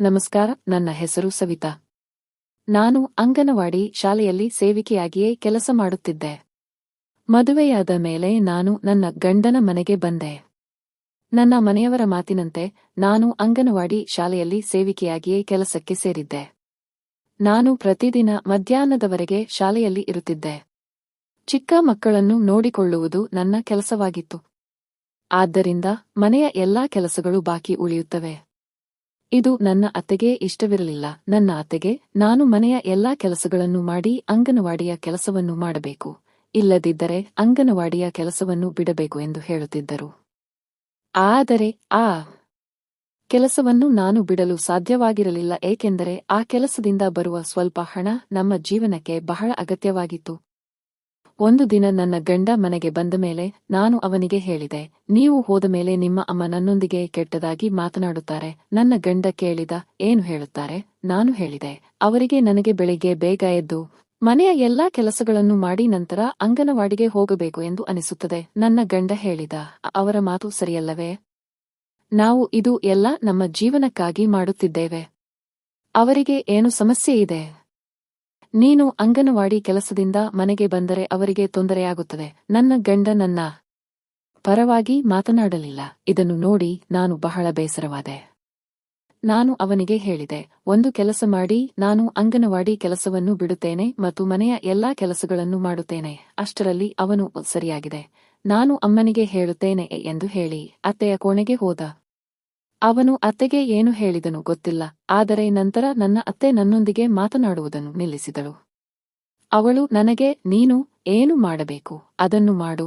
ನಮಸ್ಕಾರ, ನನ್ನ ಹೆಸರು ಸವಿತಾ. ನಾನು ಅಂಗನವಾಡಿ ಶಾಲೆಯಲ್ಲಿ ಸೇವಿಕೆಯಾಗಿಯೇ ಕೆಲಸ ಮಾಡುತ್ತಿದ್ದೆ. ಮದುವೆಯಾದ ಮೇಲೆ ನಾನು ನನ್ನ ಗಂಡನ ಮನೆಗೆ ಬಂದೆ. ನನ್ನ ಮನೆಯವರ ಮಾತಿನಂತೆ ನಾನು ಅಂಗನವಾಡಿ ಶಾಲೆಯಲ್ಲಿ ಸೇವಿಕೆಯಾಗಿಯೇ ಕೆಲಸಕ್ಕೆ ಸೇರಿದ್ದೆ. ನಾನು ಪ್ರತಿದಿನ ಮಧ್ಯಾಹ್ನದವರೆಗೆ ಶಾಲೆಯಲ್ಲಿ ಇರುತ್ತಿದ್ದೆ. ಚಿಕ್ಕ ಮಕ್ಕಳನ್ನು ನೋಡಿಕೊಳ್ಳುವುದು ನನ್ನ ಕೆಲಸವಾಗಿತ್ತು. ಆದ್ದರಿಂದ ಮನೆಯ ಎಲ್ಲಾ ಕೆಲಸಗಳು ಬಾಕಿ ಉಳಿಯುತ್ತವೆ. ಇದು ನನ್ನ ಅತ್ತೆಗೆ ಇಷ್ಟವಿರಲಿಲ್ಲ. ನನ್ನ ಅತ್ತೆಗೆ, ನಾನು ಮನೆಯ ಎಲ್ಲಾ ಕೆಲಸಗಳನ್ನು ಮಾಡಿ ಅಂಗನವಾಡಿಯ ಕೆಲಸವನ್ನು ಮಾಡಬೇಕು. ಇಲ್ಲದಿದ್ದರೆ ಅಂಗನವಾಡಿಯ ಕೆಲಸವನ್ನು ಬಿಡಬೇಕು ಎಂದು ಹೇಳುತ್ತಿದ್ದರು. ಆದರೆ ಆ ಕೆಲಸವನ್ನು ನಾನು ಬಿಡಲು ಸಾಧ್ಯವಾಗಿರಲಿಲ್ಲ, ಏಕೆಂದರೆ ಆ ಕೆಲಸದಿಂದ ಬರುವ ಸ್ವಲ್ಪ ಹಣ ನಮ್ಮ ಜೀವನಕ್ಕೆ ಬಹಳ ಅಗತ್ಯವಾಗಿತ್ತು. ಒಂದು ದಿನ ನನ್ನ ಗಂಡ ಮನೆಗೆ ಬಂದ ಮೇಲೆ ನಾನು ಅವನಿಗೆ ಹೇಳಿದೆ, ನೀವು ಹೋದ ಮೇಲೆ ನಿಮ್ಮ ಅಮ್ಮ ನನ್ನೊಂದಿಗೆ ಕೆಟ್ಟದಾಗಿ ಮಾತನಾಡುತ್ತಾರೆ. ನನ್ನ ಗಂಡ ಕೇಳಿದ ಏನು ಹೇಳುತ್ತಾರೆ? ನಾನು ಹೇಳಿದೆ, ಅವರಿಗೆ ನನಗೆ ಬೆಳಿಗ್ಗೆ ಬೇಗ ಎದ್ದು ಮನೆಯ ಎಲ್ಲಾ ಕೆಲಸಗಳನ್ನು ಮಾಡಿ ನಂತರ ಅಂಗನವಾಡಿಗೆ ಹೋಗಬೇಕು ಎಂದು ಅನಿಸುತ್ತದೆ. ನನ್ನ ಗಂಡ ಹೇಳಿದ, ಅವರ ಮಾತು ಸರಿಯಲ್ಲವೇ? ನಾವು ಇದು ಎಲ್ಲ ನಮ್ಮ ಜೀವನಕ್ಕಾಗಿ ಮಾಡುತ್ತಿದ್ದೇವೆ. ಅವರಿಗೆ ಏನು ಸಮಸ್ಯೆ ಇದೆ? ನೀನು ಅಂಗನವಾಡಿ ಕೆಲಸದಿಂದ ಮನೆಗೆ ಬಂದರೆ ಅವರಿಗೆ ತೊಂದರೆಯಾಗುತ್ತದೆ. ನನ್ನ ಗಂಡ ನನ್ನ ಪರವಾಗಿ ಮಾತನಾಡಲಿಲ್ಲ. ಇದನ್ನು ನೋಡಿ ನಾನು ಬಹಳ ಬೇಸರವಾದೆ. ನಾನು ಅವನಿಗೆ ಹೇಳಿದೆ, ಒಂದು ಕೆಲಸ ಮಾಡಿ, ನಾನು ಅಂಗನವಾಡಿ ಕೆಲಸವನ್ನು ಬಿಡುತ್ತೇನೆ ಮತ್ತು ಮನೆಯ ಎಲ್ಲಾ ಕೆಲಸಗಳನ್ನು ಮಾಡುತ್ತೇನೆ. ಅಷ್ಟರಲ್ಲಿ ಅವನು ಸರಿಯಾಗಿದೆ. ನಾನು ಅಮ್ಮನಿಗೆ ಹೇಳುತ್ತೇನೆ ಎಂದು ಹೇಳಿ, ಅತ್ತೆಯ ಕೋಣೆಗೆ ಹೋದ ಅವನು ಅತ್ತೆಗೆ ಏನು ಹೇಳಿದನು ಗೊತ್ತಿಲ್ಲ, ಆದರೆ ನಂತರ ನನ್ನ ಅತ್ತೆ ನನ್ನೊಂದಿಗೆ ಮಾತನಾಡುವುದನ್ನು ನಿಲ್ಲಿಸಿದಳು. ಅವಳು ನನಗೆ, ನೀನು ಏನು ಮಾಡಬೇಕು, ಅದನ್ನು ಮಾಡು.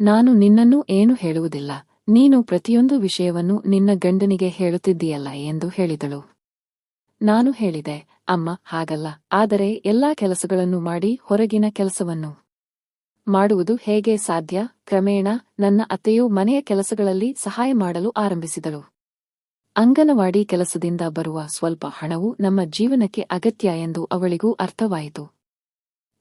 ನಾನು ನಿನ್ನನ್ನು ಏನು ಹೇಳುವುದಿಲ್ಲ, ನೀನು ಪ್ರತಿಯೊಂದು ವಿಷಯವನ್ನು ನಿನ್ನ ಗಂಡನಿಗೆ ಹೇಳುತ್ತಿದ್ದೀಯಲ್ಲ ಎಂದು ಹೇಳಿದಳು. ನಾನು ಹೇಳಿದೆ, ಅಮ್ಮ, ಹಾಗಲ್ಲ, ಆದರೆ ಎಲ್ಲಾ ಕೆಲಸಗಳನ್ನು ಮಾಡಿ ಹೊರಗಿನ ಕೆಲಸವನ್ನು. ಮಾಡುವುದು ಹೇಗೆ ಸಾಧ್ಯ? ಕ್ರಮೇಣ ನನ್ನ ಅತ್ತೆಯು ಮನೆಯ ಕೆಲಸಗಳಲ್ಲಿ ಸಹಾಯ ಮಾಡಲು ಆರಂಭಿಸಿದಳು. ಅಂಗನವಾಡಿ ಕೆಲಸದಿಂದ ಬರುವ ಸ್ವಲ್ಪ ಹಣವು ನಮ್ಮ ಜೀವನಕ್ಕೆ ಅಗತ್ಯ ಎಂದು ಅವಳಿಗೂ ಅರ್ಥವಾಯಿತು.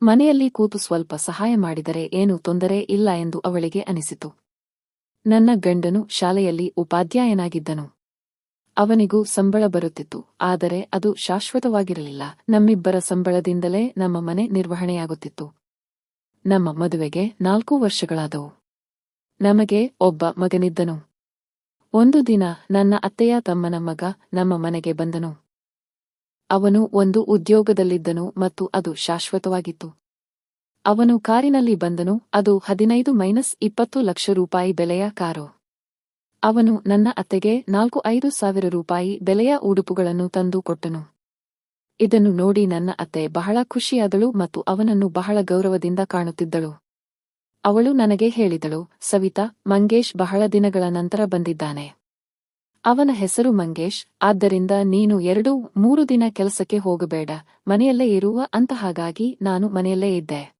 ಮನೆಯಲ್ಲಿ ಕೂತು ಸ್ವಲ್ಪ ಸಹಾಯ ಮಾಡಿದರೆ ಏನೂ ತೊಂದರೆ ಇಲ್ಲ ಎಂದು ಅವಳಿಗೆ ಅನಿಸಿತು. ನನ್ನ ಗಂಡನು ಶಾಲೆಯಲ್ಲಿ ಉಪಾಧ್ಯಾಯನಾಗಿದ್ದನು. ಅವನಿಗೂ ಸಂಬಳ ಬರುತ್ತಿತ್ತು, ಆದರೆ ಅದು ಶಾಶ್ವತವಾಗಿರಲಿಲ್ಲ. ನಮ್ಮಿಬ್ಬರ ಸಂಬಳದಿಂದಲೇ ನಮ್ಮ ಮನೆ ನಿರ್ವಹಣೆಯಾಗುತ್ತಿತ್ತು. ನಮ್ಮ ಮದುವೆಗೆ ನಾಲ್ಕು ವರ್ಷಗಳಾದವು. ನಮಗೆ ಒಬ್ಬ ಮಗನಿದ್ದನು. ಒಂದು ದಿನ ನನ್ನ ಅತ್ತೆಯ ತಮ್ಮನ ಮಗ ನಮ್ಮ ಮನೆಗೆ ಬಂದನು. ಅವನು ಒಂದು ಉದ್ಯೋಗದಲ್ಲಿದ್ದನು ಮತ್ತು ಅದು ಶಾಶ್ವತವಾಗಿತ್ತು. ಅವನು ಕಾರಿನಲ್ಲಿ ಬಂದನು, ಅದು ಹದಿನೈದು ಮೈನಸ್ ಇಪ್ಪತ್ತು ಲಕ್ಷ ರೂಪಾಯಿ ಬೆಲೆಯ ಕಾರು. ಅವನು ನನ್ನ ಅತ್ತೆಗೆ ನಾಲ್ಕು ಐದು ಸಾವಿರ ರೂಪಾಯಿ ಬೆಲೆಯ ಉಡುಪುಗಳನ್ನು ತಂದು ಕೊಟ್ಟನು. ಇದನ್ನು ನೋಡಿ ನನ್ನ ಅತ್ತೆ ಬಹಳ ಖುಷಿಯಾದಳು ಮತ್ತು ಅವನನ್ನು ಬಹಳ ಗೌರವದಿಂದ ಕಾಣುತ್ತಿದ್ದಳು. ಅವಳು ನನಗೆ ಹೇಳಿದಳು, ಸವಿತಾ, ಮಂಗೇಶ್ ಬಹಳ ದಿನಗಳ ನಂತರ ಬಂದಿದ್ದಾನೆ. ಅವನ ಹೆಸರು ಮಂಗೇಶ್, ಆದ್ದರಿಂದ ನೀನು ಎರಡು, ಮೂರು ದಿನ ಕೆಲಸಕ್ಕೆ ಹೋಗಬೇಡ, ಮನೆಯಲ್ಲೇ ಇರುವ ಅಂತ ಹಾಗಾಗಿ ನಾನು ಮನೆಯಲ್ಲೇ ಇದ್ದೆ.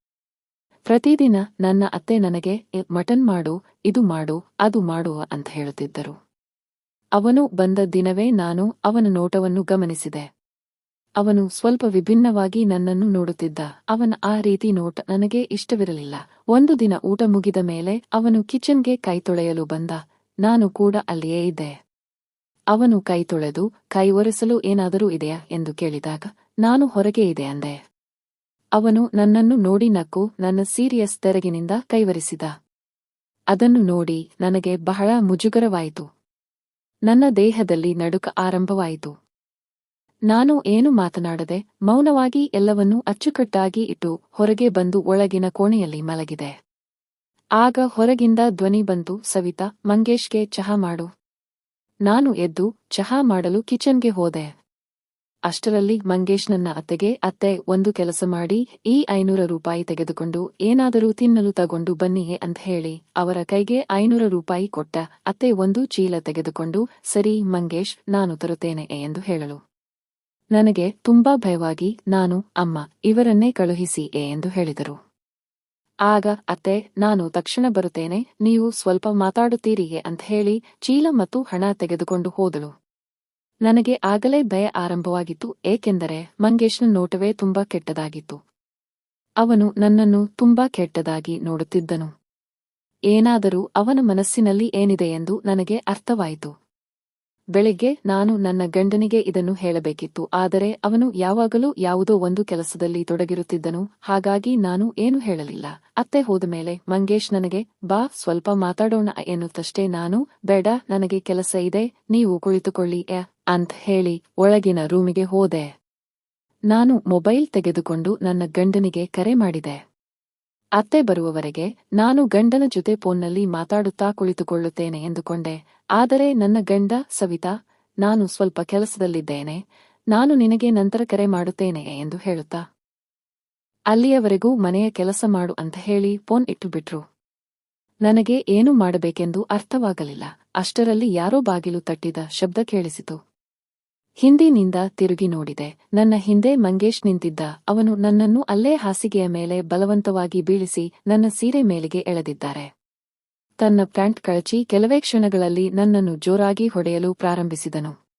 ಪ್ರತಿದಿನ ನನ್ನ ಅತ್ತೆ ನನಗೆ ಮಟನ್ ಮಾಡು, ಇದು ಮಾಡು, ಅದು ಮಾಡುವ ಅಂತ ಹೇಳುತ್ತಿದ್ದರು. ಅವನು ಬಂದ ದಿನವೇ ನಾನು ಅವನ ನೋಟವನ್ನು ಗಮನಿಸಿದೆ. ಅವನು ಸ್ವಲ್ಪ ವಿಭಿನ್ನವಾಗಿ ನನ್ನನ್ನು ನೋಡುತ್ತಿದ್ದ. ಅವನ ಆ ರೀತಿ ನೋಟ ನನಗೆ ಇಷ್ಟವಿರಲಿಲ್ಲ. ಒಂದು ದಿನ ಊಟ ಮುಗಿದ ಮೇಲೆ ಅವನು ಕಿಚನ್ಗೆ ಕೈ ತೊಳೆಯಲು ಬಂದ. ನಾನು ಕೂಡ ಅಲ್ಲಿಯೇ ಇದ್ದೆ. ಅವನು ಕೈ ತೊಳೆದು, ಕೈ ಒರೆಸಲು ಏನಾದರೂ ಇದೆಯಾ? ಎಂದು ಕೇಳಿದಾಗ, ನಾನು ಹೊರಗೆ ಇದೆ ಅಂದೆ. ಅವನು ನನ್ನನ್ನು ನೋಡಿ ನಕ್ಕು, ನನ್ನ ಸೀರಿಯಸ್ ತೆರಗಿನಿಂದ ಕೈವರಿಸಿದ. ಅದನ್ನು ನೋಡಿ ನನಗೆ ಬಹಳ ಮುಜುಗರವಾಯಿತು. ನನ್ನ ದೇಹದಲ್ಲಿ ನಡುಕ ಆರಂಭವಾಯಿತು. ನಾನು ಏನು ಮಾತನಾಡದೆ ಮೌನವಾಗಿ ಎಲ್ಲವನ್ನೂ ಅಚ್ಚುಕಟ್ಟಾಗಿ ಇಟ್ಟು ಹೊರಗೆ ಬಂದು ಒಳಗಿನ ಕೋಣೆಯಲ್ಲಿ ಮಲಗಿದೆ. ಆಗ ಹೊರಗಿಂದ ಧ್ವನಿ ಬಂತು, ಸವಿತಾ, ಮಂಗೇಶ್ಗೆ ಚಹಾ ಮಾಡು. ನಾನು ಎದ್ದು ಚಹಾ ಮಾಡಲು ಕಿಚನ್ಗೆ ಹೋದೆ. ಅಷ್ಟರಲ್ಲಿ ಮಂಗೇಶ್ ನನ್ನ ಅತ್ತೆಗೆ, ಅತ್ತೆ, ಒಂದು ಕೆಲಸ ಮಾಡಿ, ಈ ಐನೂರ ರೂಪಾಯಿ ತೆಗೆದುಕೊಂಡು ಏನಾದರೂ ತಿನ್ನಲು ತಗೊಂಡು ಬನ್ನಿಯೇ ಅಂತ ಹೇಳಿ ಅವರ ಕೈಗೆ ಐನೂರ ರೂಪಾಯಿ ಕೊಟ್ಟ ಅತ್ತೆ ಒಂದು ಚೀಲ ತೆಗೆದುಕೊಂಡು, ಸರಿ ಮಂಗೇಶ್, ನಾನು ತರುತ್ತೇನೆ ಎಂದು ಹೇಳಲು ನನಗೆ ತುಂಬಾ ಭಯವಾಗಿ ನಾನು, ಅಮ್ಮ, ಇವರನ್ನೇ ಕಳುಹಿಸಿ ಎಂದು ಹೇಳಿದರು. ಆಗ, ಅತ್ತೆ, ನಾನು ತಕ್ಷಣ ಬರುತ್ತೇನೆ, ನೀವು ಸ್ವಲ್ಪ ಮಾತಾಡುತ್ತೀರಿಯೇ ಅಂತ ಹೇಳಿ ಚೀಲ ಮತ್ತು ಹಣ ತೆಗೆದುಕೊಂಡು ಹೋದಳು. ನನಗೆ ಆಗಲೇ ಭಯ ಆರಂಭವಾಗಿತ್ತು, ಏಕೆಂದರೆ ಮಂಗೇಶ್ನ ನೋಟವೇ ತುಂಬಾ ಕೆಟ್ಟದಾಗಿತ್ತು. ಅವನು ನನ್ನನ್ನು ತುಂಬಾ ಕೆಟ್ಟದಾಗಿ ನೋಡುತ್ತಿದ್ದನು. ಏನಾದರೂ ಅವನ ಮನಸ್ಸಿನಲ್ಲಿ ಏನಿದೆ ಎಂದು ನನಗೆ ಅರ್ಥವಾಯಿತು. ಬೆಳಿಗ್ಗೆ ನಾನು ನನ್ನ ಗಂಡನಿಗೆ ಇದನ್ನು ಹೇಳಬೇಕಿತ್ತು, ಆದರೆ ಅವನು ಯಾವಾಗಲೂ ಯಾವುದೋ ಒಂದು ಕೆಲಸದಲ್ಲಿ ತೊಡಗಿರುತ್ತಿದ್ದನು, ಹಾಗಾಗಿ ನಾನು ಏನು ಹೇಳಲಿಲ್ಲ. ಅತ್ತೆ ಹೋದ ಮೇಲೆ ಮಂಗೇಶ್ ನನಗೆ, ಬಾ, ಸ್ವಲ್ಪ ಮಾತಾಡೋಣ ಎನ್ನುತ್ತಷ್ಟೇ ನಾನು, ಬೇಡ, ನನಗೆ ಕೆಲಸ ಇದೆ, ನೀವು ಕುಳಿತುಕೊಳ್ಳಿ ಯ, ಅಂತ್ ಹೇಳಿ ಒಳಗಿನ ರೂಮಿಗೆ ಹೋದೆ. ನಾನು ಮೊಬೈಲ್ ತೆಗೆದುಕೊಂಡು ನನ್ನ ಗಂಡನಿಗೆ ಕರೆ ಮಾಡಿದೆ. ಅತ್ತೆ ಬರುವವರೆಗೆ ನಾನು ಗಂಡನ ಜೊತೆ ಫೋನ್ನಲ್ಲಿ ಮಾತಾಡುತ್ತಾ ಕುಳಿತುಕೊಳ್ಳುತ್ತೇನೆ ಎಂದುಕೊಂಡೆ. ಆದರೆ ನನ್ನ ಗಂಡ, ಸವಿತಾ, ನಾನು ಸ್ವಲ್ಪ ಕೆಲಸದಲ್ಲಿದ್ದೇನೆ. ನಾನು ನಿನಗೆ ನಂತರ ಕರೆ ಮಾಡುತ್ತೇನೆ ಎಂದು ಹೇಳುತ್ತಾ. ಅಲ್ಲಿಯವರೆಗೂ ಮನೆಯ ಕೆಲಸ ಮಾಡು ಅಂತ ಹೇಳಿ ಫೋನ್ ಇಟ್ಟುಬಿಟ್ರು. ನನಗೆ ಏನು ಮಾಡಬೇಕೆಂದು ಅರ್ಥವಾಗಲಿಲ್ಲ. ಅಷ್ಟರಲ್ಲಿ ಯಾರೋ ಬಾಗಿಲು ತಟ್ಟಿದ ಶಬ್ದ ಕೇಳಿಸಿತು. ಹಿಂದಿನಿಂದ ತಿರುಗಿ ನೋಡಿದೆ. ನನ್ನ ಹಿಂದೆ ಮಂಗೇಶ್ ನಿಂತಿದ್ದ. ಅವನು ನನ್ನನ್ನು ಅಲ್ಲೇ ಹಾಸಿಗೆಯ ಮೇಲೆ ಬಲವಂತವಾಗಿ ಬೀಳಿಸಿ ನನ್ನ ಸೀರೆ ಮೇಲೆಗೆ ಎಳೆದಿದ್ದಾರೆ. ತನ್ನ ಪ್ಯಾಂಟ್ ಕಳಚಿ ಕೆಲವೇ ಕ್ಷಣಗಳಲ್ಲಿ ನನ್ನನ್ನು ಜೋರಾಗಿ ಹೊಡೆಯಲು ಪ್ರಾರಂಭಿಸಿದನು.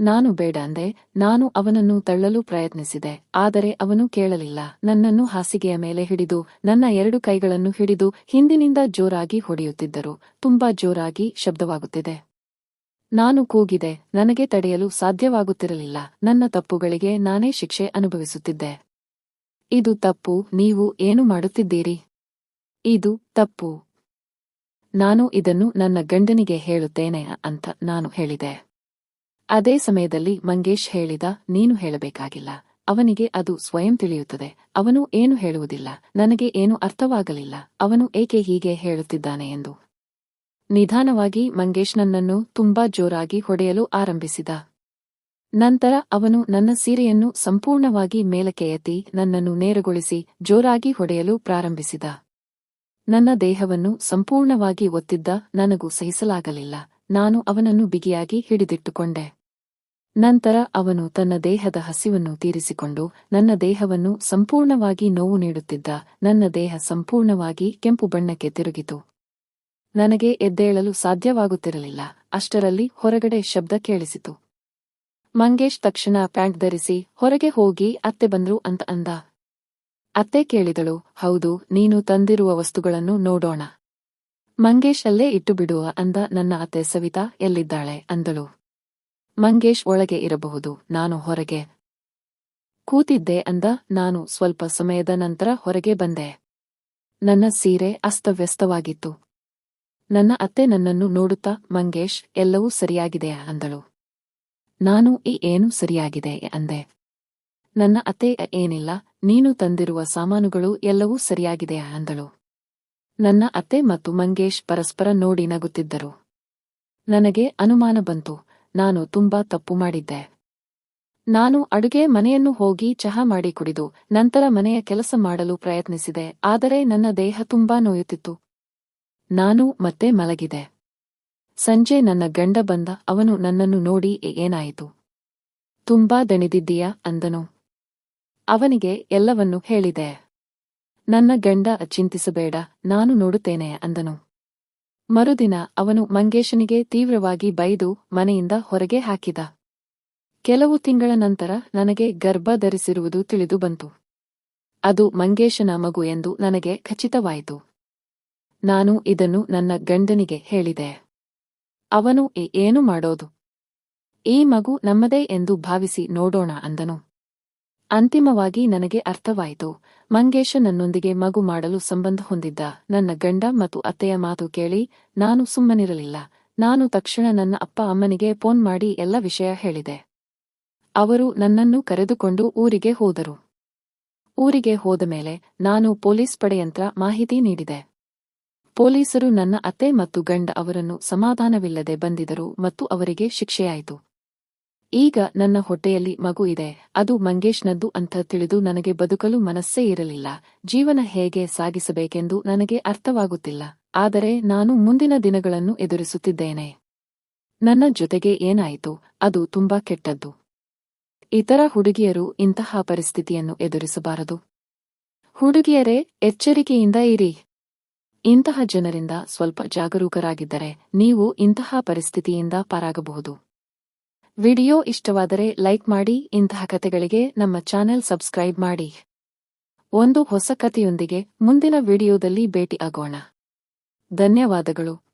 ನಾನು ಬೇಡ ಅಂದೆ. ನಾನು ಅವನನ್ನು ತಳ್ಳಲು ಪ್ರಯತ್ನಿಸಿದೆ. ಆದರೆ ಅವನು ಕೇಳಲಿಲ್ಲ. ನನ್ನನ್ನು ಹಾಸಿಗೆಯ ಮೇಲೆ ಹಿಡಿದು, ನನ್ನ ಎರಡು ಕೈಗಳನ್ನು ಹಿಡಿದು ಹಿಂದಿನಿಂದ ಜೋರಾಗಿ ಹೊಡೆಯುತ್ತಿದ್ದರು. ತುಂಬಾ ಜೋರಾಗಿ ಶಬ್ದವಾಗುತ್ತಿದೆ. ನಾನು ಕೂಗಿದೆ, ನನಗೆ ತಡೆಯಲು ಸಾಧ್ಯವಾಗುತ್ತಿರಲಿಲ್ಲ, ನನ್ನ ತಪ್ಪುಗಳಿಗೆ ನಾನೇ ಶಿಕ್ಷೆ ಅನುಭವಿಸುತ್ತಿದ್ದೆ. ಇದು ತಪ್ಪು, ನೀವು ಏನು ಮಾಡುತ್ತಿದ್ದೀರಿ? ಇದು ತಪ್ಪು. ನಾನು ಇದನ್ನು ನನ್ನ ಗಂಡನಿಗೆ ಹೇಳುತ್ತೇನೆ ಅಂತ ನಾನು ಹೇಳಿದೆ. ಅದೇ ಸಮಯದಲ್ಲಿ ಮಂಗೇಶ್ ಹೇಳಿದ, ನೀನು ಹೇಳಬೇಕಾಗಿಲ್ಲ. ಅವನಿಗೆ ಅದು ಸ್ವಯಂ ತಿಳಿಯುತ್ತದೆ. ಅವನು ಏನು ಹೇಳುವುದಿಲ್ಲ, ನನಗೆ ಏನು ಅರ್ಥವಾಗಲಿಲ್ಲ. ಅವನು ಏಕೆ ಹೀಗೆ ಹೇಳುತ್ತಿದ್ದಾನೆ ಎಂದು. ನಿಧಾನವಾಗಿ ಮಂಗೇಶ್ ನನ್ನನ್ನು ತುಂಬಾ ಜೋರಾಗಿ ಹೊಡೆಯಲು ಆರಂಭಿಸಿದ. ನಂತರ ಅವನು ನನ್ನ ಸೀರೆಯನ್ನು ಸಂಪೂರ್ಣವಾಗಿ ಮೇಲಕ್ಕೆ ಎತ್ತಿ ನನ್ನನ್ನು ನೇರಗೊಳಿಸಿ ಜೋರಾಗಿ ಹೊಡೆಯಲು ಪ್ರಾರಂಭಿಸಿದ. ನನ್ನ ದೇಹವನ್ನು ಸಂಪೂರ್ಣವಾಗಿ ಒತ್ತಿದ್ದ ನನಗೂ ಸಹಿಸಲಾಗಲಿಲ್ಲ. ನಾನು ಅವನನ್ನು ಬಿಗಿಯಾಗಿ ಹಿಡಿದಿಟ್ಟುಕೊಂಡೆ. ನಂತರ ಅವನು ತನ್ನ ದೇಹದ ಹಸಿವನ್ನು ತೀರಿಸಿಕೊಂಡು ನನ್ನ ದೇಹವನ್ನು ಸಂಪೂರ್ಣವಾಗಿ ನೋವು ನೀಡುತ್ತಿದ್ದ. ನನ್ನ ದೇಹ ಸಂಪೂರ್ಣವಾಗಿ ಕೆಂಪು ಬಣ್ಣಕ್ಕೆ ತಿರುಗಿತು. ನನಗೆ ಎದ್ದೇಳಲು ಸಾಧ್ಯವಾಗುತ್ತಿರಲಿಲ್ಲ. ಅಷ್ಟರಲ್ಲಿ ಹೊರಗಡೆ ಶಬ್ದ ಕೇಳಿಸಿತು. ಮಂಗೇಶ್ ತಕ್ಷಣ ಪ್ಯಾಂಟ್ ಧರಿಸಿ, ಹೊರಗೆ ಹೋಗಿ ಅತ್ತೆ ಬಂದ್ರು ಅಂತ ಅಂದ. ಅತ್ತೆ ಕೇಳಿದಳು, ಹೌದು, ನೀನು ತಂದಿರುವ ವಸ್ತುಗಳನ್ನು ನೋಡೋಣ. ಮಂಗೇಶ್ ಅಲ್ಲೇ ಇಟ್ಟು ಬಿಡುವ ಅಂದ. ನನ್ನ ಅತ್ತೆ ಸವಿತಾ ಎಲ್ಲಿದ್ದಾಳೆ? ಅಂದಳು. ಮಂಗೇಶ್ ಒಳಗೆ ಇರಬಹುದು. ನಾನು ಹೊರಗೆ. ಕೂತಿದ್ದೆ ಅಂದ. ನಾನು ಸ್ವಲ್ಪ ಸಮಯದ ನಂತರ ಹೊರಗೆ ಬಂದೆ. ನನ್ನ ಸೀರೆ ಅಸ್ತವ್ಯಸ್ತವಾಗಿತ್ತು. ನನ್ನ ಅತ್ತೆ ನನ್ನನ್ನು ನೋಡುತ್ತಾ, ಮಂಗೇಶ್, ಎಲ್ಲವೂ ಸರಿಯಾಗಿದೆ ಅಂದಳು. ನಾನು ಈ ಏನು ಸರಿಯಾಗಿದೆ, ಅಂದೆ. ನನ್ನ ಅತ್ತೆ ಏನಿಲ್ಲ, ನೀನು ತಂದಿರುವ ಸಾಮಾನುಗಳು ಎಲ್ಲವೂ ಸರಿಯಾಗಿದೆ ಅಂದಳು. ನನ್ನ ಅತ್ತೆ ಮತ್ತು ಮಂಗೇಶ್ ಪರಸ್ಪರ ನೋಡಿ ನಗುತ್ತಿದ್ದರು. ನನಗೆ ಅನುಮಾನ ಬಂತು, ನಾನು ತುಂಬಾ ತಪ್ಪು ಮಾಡಿದ್ದೆ. ನಾನು ಅಡುಗೆ ಮನೆಯನ್ನು ಹೋಗಿ ಚಹಾ ಮಾಡಿ ಕುಡಿದು, ನಂತರ ಮನೆಯ ಕೆಲಸ ಮಾಡಲು ಪ್ರಯತ್ನಿಸಿದೆ, ಆದರೆ ನನ್ನ ದೇಹ ತುಂಬಾ ನೋಯುತ್ತಿತ್ತು. ನಾನು ಮತ್ತೆ ಮಲಗಿದೆ. ಸಂಜೆ ನನ್ನ ಗಂಡ ಬಂದ, ಅವನು ನನ್ನನ್ನು ನೋಡಿ "ಏ- ಏನಾಯಿತು? ತುಂಬಾ ದಣಿದಿದ್ದೀಯಾ? ಅಂದನು. ಅವನಿಗೆ ಎಲ್ಲವನ್ನೂ ಹೇಳಿದೆ. ನನ್ನ ಗಂಡ ಚಿಂತಿಸಬೇಡ, ನಾನು ನೋಡುತ್ತೇನೆ, ಅಂದನು. ಮರುದಿನ ಅವನು ಮಂಗೇಶನಿಗೆ ತೀವ್ರವಾಗಿ ಬೈದು ಮನೆಯಿಂದ ಹೊರಗೆ ಹಾಕಿದ. ಕೆಲವು ತಿಂಗಳ ನಂತರ ನನಗೆ ಗರ್ಭ ಧರಿಸಿರುವುದು ತಿಳಿದು ಬಂತು. ಅದು ಮಂಗೇಶನ ಮಗು ಎಂದು ನನಗೆ ಖಚಿತವಾಯಿತು. ನಾನು ಇದನ್ನು ನನ್ನ ಗಂಡನಿಗೆ ಹೇಳಿದೆ. ಅವನು "ಏ- ಏನು ಮಾಡೋದು? ಈ ಮಗು ನಮ್ಮದೇ ಎಂದು ಭಾವಿಸಿ ನೋಡೋಣ ಅಂದನು. ಅಂತಿಮವಾಗಿ ನನಗೆ ಅರ್ಥವಾಯಿತು. ಮಂಗೇಶ ನನ್ನೊಂದಿಗೆ ಮಗು ಮಾಡಲು ಸಂಬಂಧ ಹೊಂದಿದ್ದ ನನ್ನ ಗಂಡ ಮತ್ತು ಅತ್ತೆಯ ಮಾತು ಕೇಳಿ ನಾನು ಸುಮ್ಮನಿರಲಿಲ್ಲ. ನಾನು ತಕ್ಷಣ ನನ್ನ ಅಪ್ಪ ಅಮ್ಮನಿಗೆ ಫೋನ್ ಮಾಡಿ ಎಲ್ಲ ವಿಷಯ ಹೇಳಿದೆ. ಅವರು ನನ್ನನ್ನು ಕರೆದುಕೊಂಡು ಊರಿಗೆ ಹೋದರು. ಊರಿಗೆ ಹೋದ ಮೇಲೆ ನಾನು ಪೊಲೀಸ್ ಪಡೆಯಂತ್ರ ಮಾಹಿತಿ ನೀಡಿದೆ. ಪೊಲೀಸರು ನನ್ನ ಅತ್ತೆ ಮತ್ತು ಗಂಡ ಅವರನ್ನು ಸಮಾಧಾನವಿಲ್ಲದೆ ಬಂದಿದರು ಮತ್ತು ಅವರಿಗೆ ಶಿಕ್ಷೆಯಾಯಿತು. ಈಗ ನನ್ನ ಹೊಟ್ಟೆಯಲ್ಲಿ ಮಗು ಇದೆ, ಅದು ಮಂಗೇಶ್ನದ್ದು ಅಂತ ತಿಳಿದು ನನಗೆ ಬದುಕಲು ಮನಸ್ಸೇ ಇರಲಿಲ್ಲ. ಜೀವನ ಹೇಗೆ ಸಾಗಿಸಬೇಕೆಂದು ನನಗೆ ಅರ್ಥವಾಗುತ್ತಿಲ್ಲ, ಆದರೆ ನಾನು ಮುಂದಿನ ದಿನಗಳನ್ನು ಎದುರಿಸುತ್ತಿದ್ದೇನೆ. ನನ್ನ ಜೊತೆಗೆ ಏನಾಯಿತು, ಅದು ತುಂಬಾ ಕೆಟ್ಟದ್ದು. ಇತರ ಹುಡುಗಿಯರು ಇಂತಹ ಪರಿಸ್ಥಿತಿಯನ್ನು ಎದುರಿಸಬಾರದು. ಹುಡುಗಿಯರೇ, ಎಚ್ಚರಿಕೆಯಿಂದ ಇರಿ. ಇಂತಹ ಜನರಿಂದ ಸ್ವಲ್ಪ ಜಾಗರೂಕರಾಗಿದ್ದರೆ ನೀವು ಇಂತಹ ಪರಿಸ್ಥಿತಿಯಿಂದ ಪಾರಾಗಬಹುದು. ವಿಡಿಯೋ ಇಷ್ಟವಾದರೆ ಲೈಕ್ ಮಾಡಿ, ಇಂತಹ ಕತೆಗಳಿಗೆ ನಮ್ಮ ಚಾನೆಲ್ ಸಬ್ಸ್ಕ್ರೈಬ್ ಮಾಡಿ. ಒಂದು ಹೊಸ ಕಥೆಯೊಂದಿಗೆ ಮುಂದಿನ ವಿಡಿಯೋದಲ್ಲಿ ಭೇಟಿ ಆಗೋಣ ಧನ್ಯವಾದಗಳು.